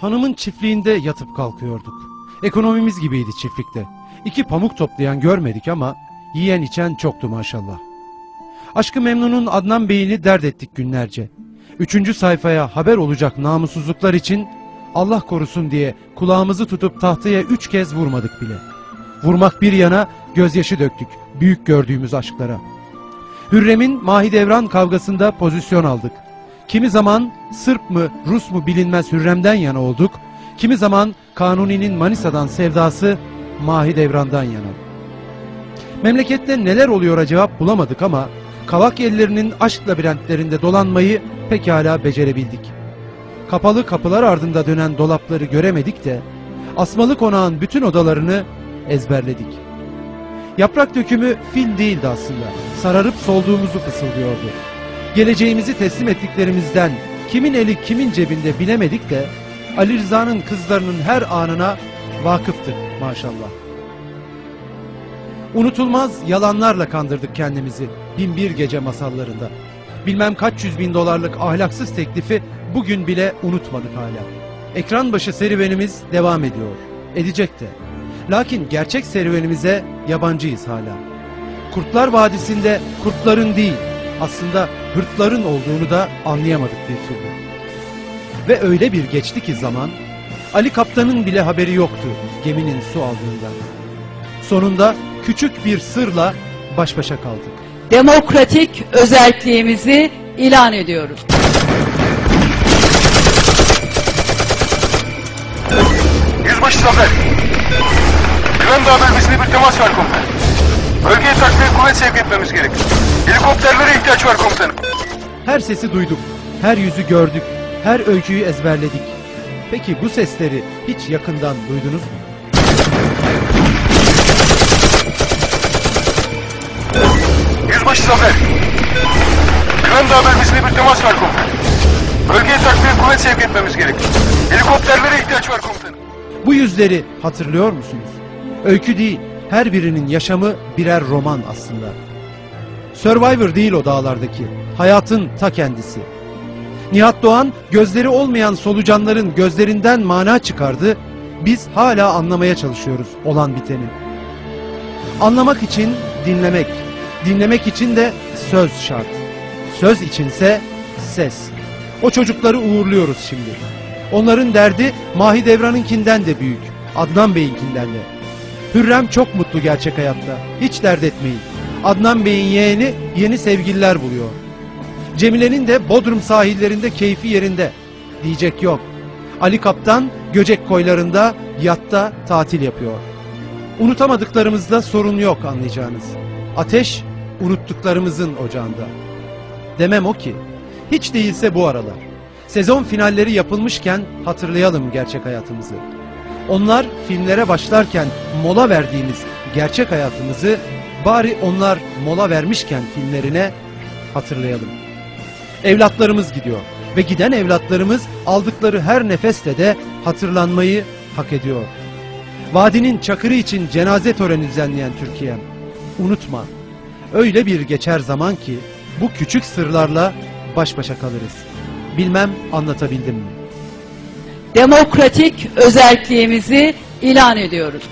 Hanımın çiftliğinde yatıp kalkıyorduk. Ekonomimiz gibiydi çiftlikte. İki pamuk toplayan görmedik ama yiyen içen çoktu maşallah. Aşkı Memnun'un Adnan Bey'ini dert ettik günlerce. Üçüncü sayfaya haber olacak namussuzluklar için Allah korusun diye kulağımızı tutup tahtaya üç kez vurmadık bile. Vurmak bir yana gözyaşı döktük büyük gördüğümüz aşklara. Hürrem'in Mahidevran kavgasında pozisyon aldık. Kimi zaman Sırp mı Rus mu bilinmez Hürrem'den yana olduk. Kimi zaman Kanuni'nin Manisa'dan sevdası Mahidevran'dan yana. Memlekette neler oluyor cevap bulamadık ama kavak ellerinin aşk labirentlerinde dolanmayı pekala becerebildik. Kapalı kapılar ardında dönen dolapları göremedik de asmalı konağın bütün odalarını ezberledik. Yaprak dökümü film değildi aslında. Sararıp solduğumuzu fısıldıyordu. Geleceğimizi teslim ettiklerimizden kimin eli kimin cebinde bilemedik de Ali Rıza'nın kızlarının her anına vakıftık maşallah. Unutulmaz yalanlarla kandırdık kendimizi binbir gece masallarında. Bilmem kaç yüz bin dolarlık ahlaksız teklifi bugün bile unutmadık hala. Ekran başı serüvenimiz devam ediyor. Edecek de. Lakin gerçek serüvenimize yabancıyız hala. Kurtlar Vadisi'nde kurtların değil, aslında hırtların olduğunu da anlayamadık bir türlü. Ve öyle bir geçti ki zaman, Ali Kaptan'ın bile haberi yoktu geminin su aldığından. Sonunda küçük bir sırla baş başa kaldık. demokratik özelliğimizi ilan ediyoruz. Yüzbaşı Zafer. Güven Dağı bölgesinde bir temas var komutanım. Bölgeye takviye kuvvet sevk etmemiz gerek. Helikopterlere ihtiyaç var komutanım. Her sesi duyduk, her yüzü gördük, her öyküyü ezberledik. Peki bu sesleri hiç yakından duydunuz mu? Yüzbaşı Zafer. Güven bölgesinde bir temas var komutanım. Bölgeye takviye kuvvet sevk etmemiz gerek. Helikopterlere ihtiyaç var komutanım. Bu yüzleri hatırlıyor musunuz? Öykü değil, her birinin yaşamı birer roman aslında. Survivor değil o dağlardaki, hayatın ta kendisi. Nihat Doğan gözleri olmayan solucanların gözlerinden mana çıkardı. Biz hala anlamaya çalışıyoruz olan biteni. Anlamak için dinlemek, dinlemek için de söz şart. Söz içinse ses. O çocukları uğurluyoruz şimdi. Onların derdi Mahidevran'ınkinden de büyük. Adnan Bey'inkinden de. Hürrem çok mutlu gerçek hayatta. Hiç dert etmeyin. Adnan Bey'in yeğeni yeni sevgililer buluyor. Cemile'nin de Bodrum sahillerinde keyfi yerinde. Diyecek yok. Ali Kaptan Göcek koylarında yatta tatil yapıyor. Unutamadıklarımızda sorun yok anlayacağınız. Ateş unuttuklarımızın ocağında. Demem o ki, hiç değilse bu aralar. Sezon finalleri yapılmışken hatırlayalım gerçek hayatımızı. Onlar filmlere başlarken mola verdiğimiz gerçek hayatımızı bari onlar mola vermişken filmlerine hatırlayalım. Evlatlarımız gidiyor ve giden evlatlarımız aldıkları her nefeste de hatırlanmayı hak ediyor. Vadinin çakırı için cenaze töreni düzenleyen Türkiye'm. Unutma, öyle bir geçer zaman ki bu küçük sırlarla baş başa kalırız. Bilmem anlatabildim mi? Demokratik özelliğimizi ilan ediyoruz.